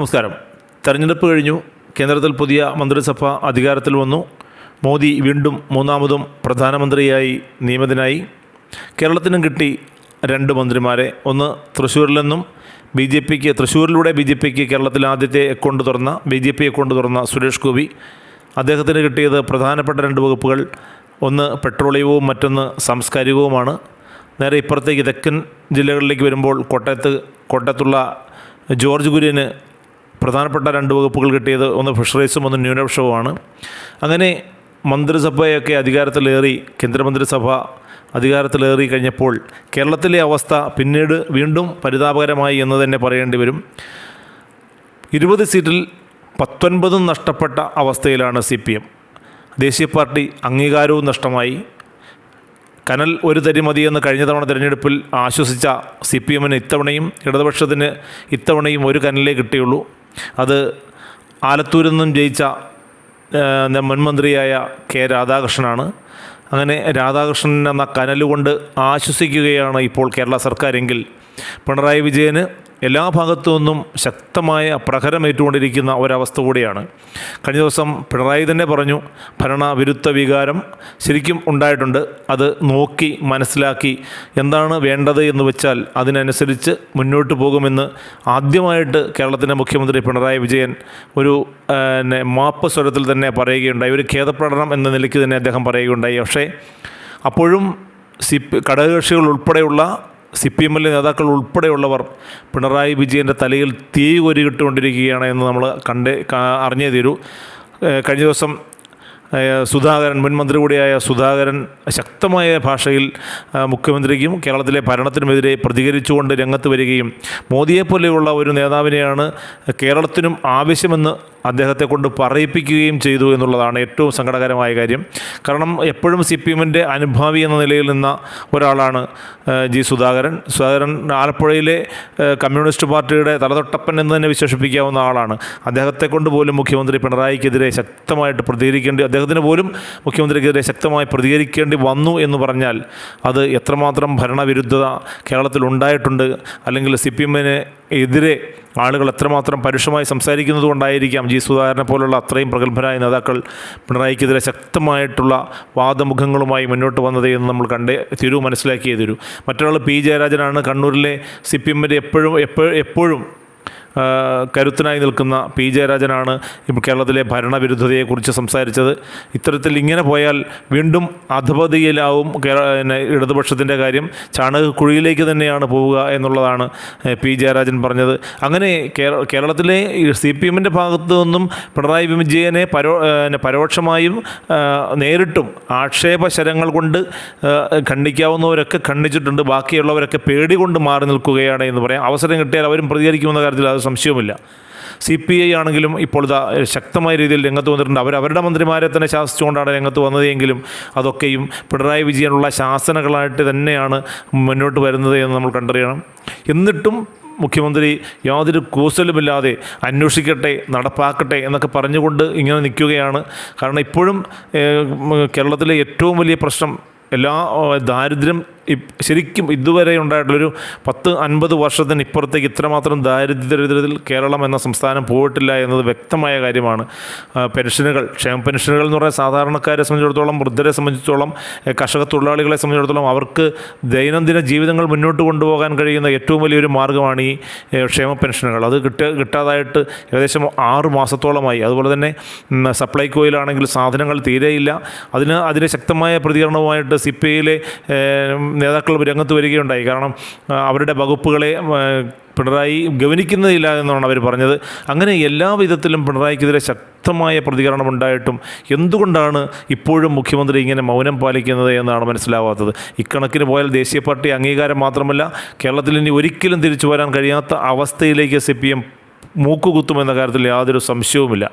നമസ്കാരം. തെരഞ്ഞെടുപ്പ് കഴിഞ്ഞു. കേന്ദ്രത്തിൽ പുതിയ മന്ത്രിസഭ അധികാരത്തിൽ വന്നു. മോദി വീണ്ടും മൂന്നാമതും പ്രധാനമന്ത്രിയായി നിയമിതനായി. കേരളത്തിനും കിട്ടി രണ്ട് മന്ത്രിമാരെ. ഒന്ന് തൃശ്ശൂരിൽ നിന്നും ബി ജെ പിക്ക് തൃശ്ശൂരിലൂടെ ബി ജെ പിക്ക് കേരളത്തിൽ ആദ്യത്തെ അക്കൗണ്ട് തുറന്ന ബി ജെ പി അക്കൗണ്ട് തുറന്ന സുരേഷ് ഗോപി. അദ്ദേഹത്തിന് കിട്ടിയത് പ്രധാനപ്പെട്ട രണ്ട് വകുപ്പുകൾ. ഒന്ന് പെട്രോളിയവും മറ്റൊന്ന് സാംസ്കാരികവുമാണ്. നേരെ ഇപ്പുറത്തേക്ക് തെക്കൻ ജില്ലകളിലേക്ക് വരുമ്പോൾ കോട്ടയത്ത് കോട്ടയത്തുള്ള ജോർജ് കുര്യന് പ്രധാനപ്പെട്ട രണ്ട് വകുപ്പുകൾ കിട്ടിയത് ഒന്ന് ഫിഷറീസും ഒന്ന് ന്യൂനപക്ഷവുമാണ്. അങ്ങനെ മന്ത്രിസഭയൊക്കെ അധികാരത്തിലേറി കേന്ദ്രമന്ത്രിസഭ അധികാരത്തിലേറി കഴിഞ്ഞപ്പോൾ കേരളത്തിലെ അവസ്ഥ പിന്നീട് വീണ്ടും പരിതാപകരമായി എന്ന് തന്നെ പറയേണ്ടി വരും. ഇരുപത് സീറ്റിൽ പത്തൊൻപതും നഷ്ടപ്പെട്ട അവസ്ഥയിലാണ് സി പി എം ദേശീയ പാർട്ടി അംഗീകാരവും നഷ്ടമായി. കനൽ ഒരു തരി മതിയെന്ന് കഴിഞ്ഞ തവണ തിരഞ്ഞെടുപ്പിൽ ആശ്വസിച്ച സി പി എമ്മിന് ഇത്തവണയും ഇടതുപക്ഷത്തിന് ഇത്തവണയും ഒരു കനലേ കിട്ടിയുള്ളൂ. അത് ആലത്തൂരിൽ നിന്നും ജയിച്ച മുൻമന്ത്രിയായ കെ രാധാകൃഷ്ണനാണ്. അങ്ങനെ രാധാകൃഷ്ണൻ എന്ന കനലുകൊണ്ട് ആശ്വസിക്കുകയാണ് ഇപ്പോൾ കേരള സർക്കാരെങ്കിൽ. പിണറായി വിജയന് എല്ലാ ഭാഗത്തു നിന്നും ശക്തമായ പ്രഹരമേറ്റുകൊണ്ടിരിക്കുന്ന ഒരവസ്ഥ കൂടിയാണ്. കഴിഞ്ഞ ദിവസം പിണറായി തന്നെ പറഞ്ഞു ഭരണ ഭരണവിരുദ്ധ വികാരം ശരിക്കും ഉണ്ടായിട്ടുണ്ട്. അത് നോക്കി മനസ്സിലാക്കി എന്താണ് വേണ്ടത് എന്ന് വെച്ചാൽ അതിനനുസരിച്ച് മുന്നോട്ട് പോകുമെന്ന് ആദ്യമായിട്ട് കേരളത്തിന്റെ മുഖ്യമന്ത്രി പിണറായി വിജയൻ ഒരു മാപ്പ് സ്വരത്തിൽ തന്നെ പറയുകയുണ്ടായി. ഒരു ഖേദപ്രകടനം എന്ന നിലയ്ക്ക് തന്നെ അദ്ദേഹം പറയുകയുണ്ടായി. പക്ഷേ അപ്പോഴും സി ഘടകകക്ഷികൾ ഉൾപ്പെടെയുള്ള സി പി എമ്മിലെ നേതാക്കൾ ഉൾപ്പെടെയുള്ളവർ പിണറായി വിജയന്റെ തലയിൽ തീ കൊരികിട്ടുകൊണ്ടിരിക്കുകയാണ് എന്ന് നമ്മൾ കണ്ടേ അറിഞ്ഞേ തീരൂ. കഴിഞ്ഞ ദിവസം സുധാകരൻ മുൻ മന്ത്രി കൂടിയായ സുധാകരൻ ശക്തമായ ഭാഷയിൽ മുഖ്യമന്ത്രിക്കും കേരളത്തിലെ ഭരണത്തിനുമെതിരെ പ്രതികരിച്ചുകൊണ്ട് രംഗത്ത് വരികയും മോദിയെപ്പോലെയുള്ള ഒരു നേതാവിനെയാണ് കേരളത്തിനും ആവശ്യമെന്ന് അദ്ദേഹത്തെ കൊണ്ട് പറയിപ്പിക്കുകയും ചെയ്തു എന്നുള്ളതാണ് ഏറ്റവും സങ്കടകരമായ കാര്യം. കാരണം എപ്പോഴും സി പി എമ്മിന്റെ അനുഭാവി എന്ന നിലയിൽ നിന്ന ഒരാളാണ് ജി സുധാകരൻ. സുധാകരൻ ആലപ്പുഴയിലെ കമ്മ്യൂണിസ്റ്റ് പാർട്ടിയുടെ തലതൊട്ടപ്പൻ എന്ന് തന്നെ വിശേഷിപ്പിക്കാവുന്ന ആളാണ്. അദ്ദേഹത്തെ കൊണ്ട് പോലും മുഖ്യമന്ത്രി പിണറായിക്കെതിരെ ശക്തമായിട്ട് പ്രതികരിക്കേണ്ടി അദ്ദേഹത്തിന് പോലും മുഖ്യമന്ത്രിക്കെതിരെ ശക്തമായി പ്രതികരിക്കേണ്ടി വന്നു എന്ന് പറഞ്ഞാൽ അത് എത്രമാത്രം ഭരണവിരുദ്ധത കേരളത്തിൽ ഉണ്ടായിട്ടുണ്ട് അല്ലെങ്കിൽ സി പി എമ്മിന് എതിരെ ആളുകൾ എത്രമാത്രം പരുഷമായി സംസാരിക്കുന്നത് കൊണ്ടായിരിക്കാം ജി സുധാകരനെ പോലുള്ള അത്രയും പ്രഗത്ഭരായ നേതാക്കൾ പിണറായിക്കെതിരെ ശക്തമായിട്ടുള്ള വാദമുഖങ്ങളുമായി മുന്നോട്ട് വന്നത് എന്ന് നമ്മൾ കണ്ടേ തിരു മനസ്സിലാക്കിയേ തരൂ മറ്റൊരാൾ പി ജയരാജനാണ്. കണ്ണൂരിലെ സി പി എമ്മിന്റെ എപ്പോഴും എപ്പോഴും കരുത്തനായി നിൽക്കുന്ന പി ജയരാജനാണ് കേരളത്തിലെ ഭരണവിരുദ്ധതയെക്കുറിച്ച് സംസാരിച്ചത്. ഇത്തരത്തിൽ ഇങ്ങനെ പോയാൽ വീണ്ടും അധപതിയിലാവും ഇടതുപക്ഷത്തിന്റെ കാര്യം. ചാണകക്കുഴിയിലേക്ക് തന്നെയാണ് പോവുക എന്നുള്ളതാണ് പി ജയരാജൻ പറഞ്ഞത്. അങ്ങനെ കേരളത്തിലെ സി പി എമ്മിന്റെ ഭാഗത്തു നിന്നും പിണറായി വിജയനെ പരോ പരോക്ഷമായും നേരിട്ടും ആക്ഷേപശരങ്ങൾ കൊണ്ട് ഖണ്ഡിക്കാവുന്നവരൊക്കെ ഖണ്ഡിച്ചിട്ടുണ്ട്. ബാക്കിയുള്ളവരൊക്കെ പേടി കൊണ്ട് മാറി നിൽക്കുകയാണ് എന്ന് പറയാം. അവസരം കിട്ടിയാൽ അവരും പ്രതികരിക്കുമെന്ന കാര്യത്തിൽ അത് സംശയവുമില്ല. സി പി ഐ ആണെങ്കിലും ഇപ്പോൾ ശക്തമായ രീതിയിൽ രംഗത്ത് വന്നിട്ടുണ്ട്. അവർ അവരുടെ മന്ത്രിമാരെ തന്നെ ശാസിച്ചുകൊണ്ടാണ് രംഗത്ത് വന്നതെങ്കിലും അതൊക്കെയും പിണറായി വിജയനുള്ള ശാസനകളായിട്ട് തന്നെയാണ് മുന്നോട്ട് വരുന്നത് എന്ന് നമ്മൾ കണ്ടറിയണം. എന്നിട്ടും മുഖ്യമന്ത്രി യാതൊരു കൂസലുമില്ലാതെ അന്വേഷിക്കട്ടെ നടപ്പാക്കട്ടെ എന്നൊക്കെ പറഞ്ഞുകൊണ്ട് ഇങ്ങനെ നിൽക്കുകയാണ്. കാരണം ഇപ്പോഴും കേരളത്തിലെ ഏറ്റവും വലിയ പ്രശ്നം എല്ലാ ദാരിദ്ര്യം ശരിക്കും ഇതുവരെ ഉണ്ടായിട്ടുള്ളൊരു പത്ത് അൻപത് വർഷത്തിന് ഇപ്പുറത്തേക്ക് ഇത്രമാത്രം ദാരിദ്ര്യത്തിൽ കേരളം എന്ന സംസ്ഥാനം പോയിട്ടില്ല എന്നത് വ്യക്തമായ കാര്യമാണ്. പെൻഷനുകൾ ക്ഷേമ പെൻഷനുകൾ എന്ന് പറഞ്ഞാൽ സാധാരണക്കാരെ സംബന്ധിച്ചിടത്തോളം വൃദ്ധരെ സംബന്ധിച്ചിടത്തോളം കർഷക തൊഴിലാളികളെ സംബന്ധിച്ചിടത്തോളം അവർക്ക് ദൈനംദിന ജീവിതങ്ങൾ മുന്നോട്ട് കൊണ്ടുപോകാൻ കഴിയുന്ന ഏറ്റവും വലിയൊരു മാർഗമാണ് ഈ ക്ഷേമ പെൻഷനുകൾ. അത് കിട്ട കിട്ടാതായിട്ട് ഏകദേശം ആറ് മാസത്തോളമായി. അതുപോലെ തന്നെ സപ്ലൈകോയിലാണെങ്കിൽ സാധനങ്ങൾ തീരെയില്ല. അതിന് അതിന് ശക്തമായ പ്രതികരണവുമായിട്ട് സി പി ഐയിലെ നേതാക്കൾ രംഗത്ത് വരികയുണ്ടായി. കാരണം അവരുടെ വകുപ്പുകളെ പിണറായി ഗവനിക്കുന്നതില്ല എന്നാണ് അവർ പറഞ്ഞത്. അങ്ങനെ എല്ലാ വിധത്തിലും പിണറായിക്കെതിരെ ശക്തമായ പ്രതികരണം ഉണ്ടായിട്ടും എന്തുകൊണ്ടാണ് ഇപ്പോഴും മുഖ്യമന്ത്രി ഇങ്ങനെ മൗനം പാലിക്കുന്നത് എന്നാണ് മനസ്സിലാവാത്തത്? ഇക്കണക്കിന് പോയാൽ ദേശീയ പാർട്ടി അംഗീകാരം മാത്രമല്ല കേരളത്തിൽ ഇനി ഒരിക്കലും തിരിച്ചു വരാൻ കഴിയാത്ത അവസ്ഥയിലേക്ക് സി പി എം മൂക്കുകുത്തുമെന്ന കാര്യത്തിൽ യാതൊരു സംശയവുമില്ല.